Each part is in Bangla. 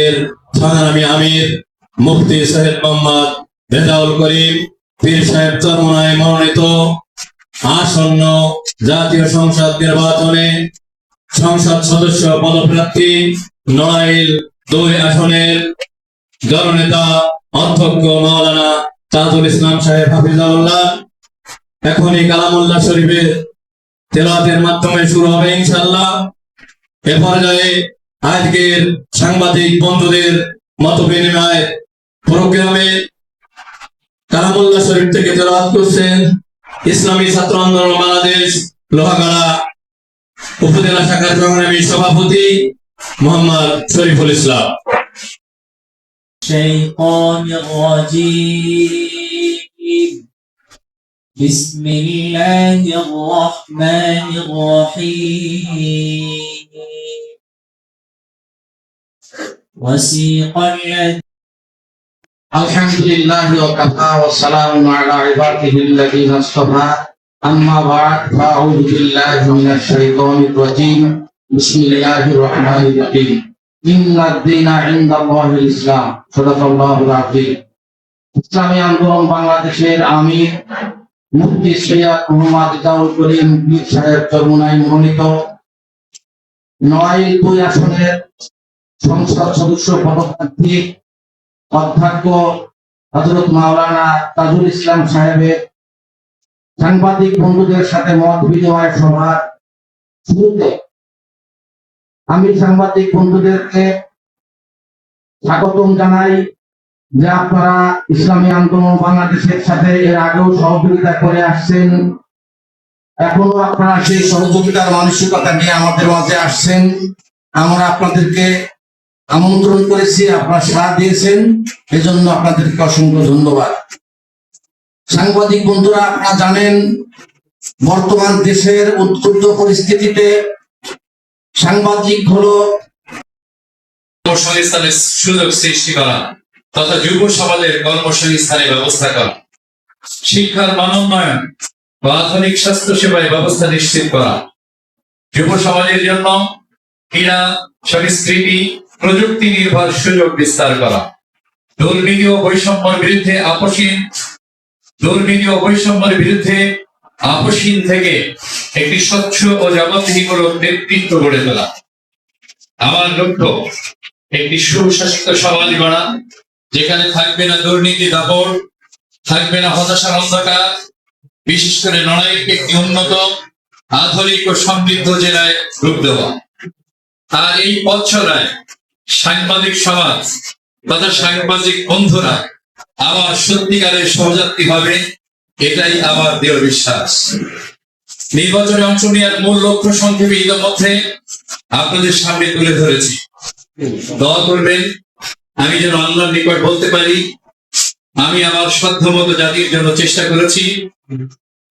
এর সংগ্রামী আমির, মুফতি সাহেব মোহাম্মদ রেজাউল করিম, পীর সাহেব চরমনায় মনোনীত, আসন্ন জাতীয় সংসদ নির্বাচনে সংসদ সদস্য পদপ্রার্থী নড়াইল দুই আসনের জননেতা অধ্যক্ষ মাওলানা তাজুল ইসলাম সাহেব হাফিজাউল্লাহ। এখনই কালামুল্লাহ শরীফের তেলাতের মাধ্যমে শুরু হবে ইনশাল্লাহ এ পর্যায়ে আজকের সাংবাদিক বন্ধুদের মত বিনিময় প্রোগ্রামে কালামুল্লাহ শরীফ থেকে তেলাওয়াত করছেন ইসলামী ছাত্র আন্দোলন বাংলাদেশ লোহাগাড়া উপজেলা শাখার সংগ্রামী সভাপতি মোহাম্মদ শরীফুল ইসলাম الشيطان الرجيم بسم الله الرحمن الرحيم وسيق الذين الحمد لله وكفى والسلام على عباده الذين اصطفى أما بعد فأعوذ بالله من الشيطان الرجيم بسم الله الرحمن الرحيم إن الدين عند الله الإسلام صدق الله العظيم ইসলামী আন্দোলন বাংলাদেশের আমির মুফতি সৈয়দ মোহাম্মদ ইজাউল করিম পীর সাহেব চরমুনাই মনোনীত নয় দুই আসনের সংসদ সদস্য পদপ্রার্থী অধ্যক্ষ হজরত মাওলানা তাজুল ইসলাম সাহেবের সাংবাদিক বন্ধুদের সাথে মত বিনিময় সভার শুরুতে আমি সাংবাদিক বন্ধুদেরকে স্বাগতম জানাই যে আপনারা ইসলামী আন্দোলন বাংলাদেশের সাথে এর আগেও সহযোগিতা করে আসছেন। এখনও আপনারা সেই সহযোগিতার মানসিকতা নিয়ে আমাদের মাঝে আসছেন। আমরা আপনাদেরকে আমন্ত্রণ করেছি, আপনারা সাড়া দিয়েছেন, এজন্য আপনাদেরকে অসংখ্য ধন্যবাদ। সাংবাদিক বন্ধুরা, আপনারা জানেন, বর্তমান দেশের উদ্বুদ্ধ পরিস্থিতিতে সাংবাদিক হলো কর্মসংস্থানের সুযোগ সৃষ্টি করা তথা যুব সমাজের কর্মসংস্থানের ব্যবস্থা করা, শিক্ষার মানোন্নয়ন ও আধুনিক স্বাস্থ্য সেবায় ব্যবস্থা নিশ্চিত করা, যুব সমাজের জন্য ক্রীড়া সংস্কৃতি প্রযুক্তি নির্ভর সুযোগ বিস্তার করা। দুর্নীতি ও বৈষম্যের বিরুদ্ধে আপসীন দুর্নীতি ও বৈষম্যের বিরুদ্ধে আপসীন থেকে একটি স্বচ্ছ ও জবাবদিহিমূলক নেতৃত্ব গড়ে তোলা। আমার লক্ষ্য, একটি সুশাসিত সমাজ গড়া, যেখানে থাকবে না দুর্নীতি দাপট, থাকবে না হতাশার অন্ধকার। বিশেষ করে লড়াইকে একটি উন্নত, আধুনিক ও সমৃদ্ধ জেলায় রূপ দেওয়া। আর এই পথ সাংবাদিক সমাজ, তথা সাংবাদিক বন্ধুরা, আমার সত্যিকারের সহযাত্রী হবে এটাই আমার দৃঢ় বিশ্বাস। নির্বাচনে অংশ নেওয়ার মূল লক্ষ্য সংক্ষেপে ইতিমধ্যে আপনাদের সামনে তুলে ধরেছি। দোয়া করবেন, আমি যেন আল্লাহর নিকট বলতে পারি, আমি আমার সাধ্য মতো জাতির জন্য চেষ্টা করেছি।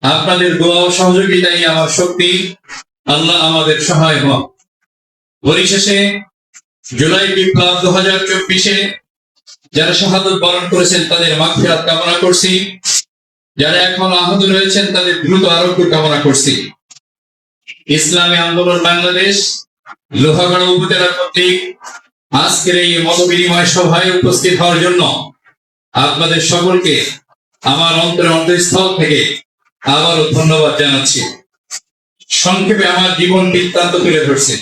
আপনাদের দোয়া ও সহযোগিতাই আমার শক্তি। আল্লাহ আমাদের সহায় হন পরিশেষে জুলাই বিপ্লব দু হাজার চব্বিশে যারা শাহাদত বরণ করেছেন, তাদের মাগফিরাত কামনা করছি। যারা এখন আহত রয়েছেন, তাদের দ্রুত আরোগ্য কামনা করছি। ইসলামী আন্দোলন বাংলাদেশ, লোহাগড়া উপজেলা কর্তৃক আজকের এই মত বিনিময় সভায় উপস্থিত হওয়ার জন্য আপনাদের সকলকে আমার অন্তরের অন্তঃস্থল থেকে আবারও ধন্যবাদ জানাচ্ছি। সংক্ষেপে আমার জীবন বৃত্তান্ত তুলে ধরছে।